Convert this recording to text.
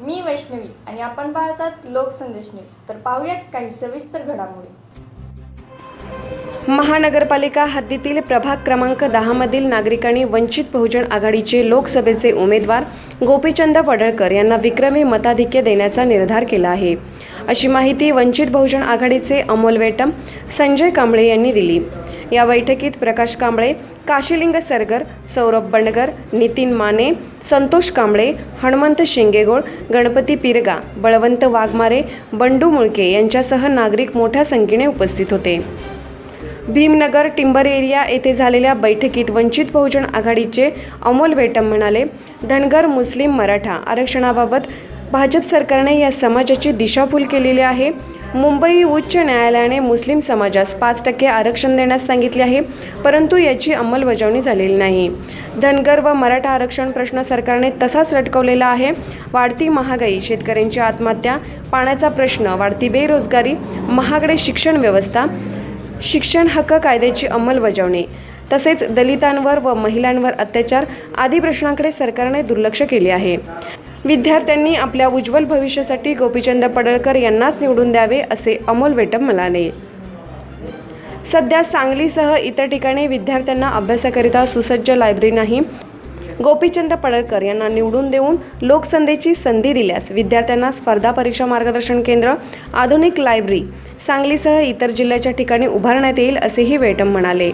मी वैष्णवी आणि आपण पाहतात लोकसंदेश न्यूज. तर पाहूयात काही सविस्तर घडामोडी. महानगरपालिका हद्दीतील प्रभाग क्रमांक दहामधील नागरिकांनी वंचित बहुजन आघाडीचे लोकसभेचे उमेदवार गोपीचंद पडळकर यांना विक्रमी मताधिक्य देण्याचा निर्धार केला आहे. अशी माहिती वंचित बहुजन आघाडीचे अमोल वेटम संजय कांबळे यांनी दिली. या बैठकीत प्रकाश कांबळे काशीलिंग सरगर सौरभ बंडगर नितीन माने संतोष कांबळे हनुमंत शिंगेगोळ गणपती पिरगा बळवंत वाघमारे बंडू मुळके यांच्यासह नागरिक मोठ्या संख्येने उपस्थित होते. भीमनगर टिंबर एरिया येथे झालेल्या बैठकीत वंचित बहुजन आघाडीचे अमोल वेटम म्हणाले धनगर मुस्लिम मराठा आरक्षणाबाबत भाजप सरकारने या समाजाची दिशाभूल केलेली आहे. मुंबई उच्च न्यायालयाने मुस्लिम समाजास पाच टक्के आरक्षण देण्यास सांगितले आहे परंतु याची अंमलबजावणी झालेली नाही. धनगर व मराठा आरक्षण प्रश्न सरकारने तसाच लटकवलेला आहे. वाढती महागाई शेतकऱ्यांची आत्महत्या पाण्याचा प्रश्न वाढती बेरोजगारी महागडे शिक्षण व्यवस्था शिक्षण हक्क कायद्याची अंमलबजावणी तसेच दलितांवर व महिलांवर अत्याचार आदी प्रश्नांकडे सरकारने दुर्लक्ष केले आहे. विद्यार्थ्यांनी आपल्या उज्ज्वल भविष्यासाठी गोपीचंद पडळकर यांनाच निवडून द्यावे असे अमोल वेटम म्हणाले. सध्या सांगलीसह इतर ठिकाणी विद्यार्थ्यांना अभ्यासाकरिता सुसज्ज लायब्ररी नाही. गोपीचंद पडळकर यांना निवडून देऊन लोकसंधेची संधी दिल्यास विद्यार्थ्यांना स्पर्धा परीक्षा मार्गदर्शन केंद्र आधुनिक लायब्ररी सांगलीसह इतर जिल्ह्याच्या ठिकाणी उभारण्यात येईल असेही वेटम म्हणाले.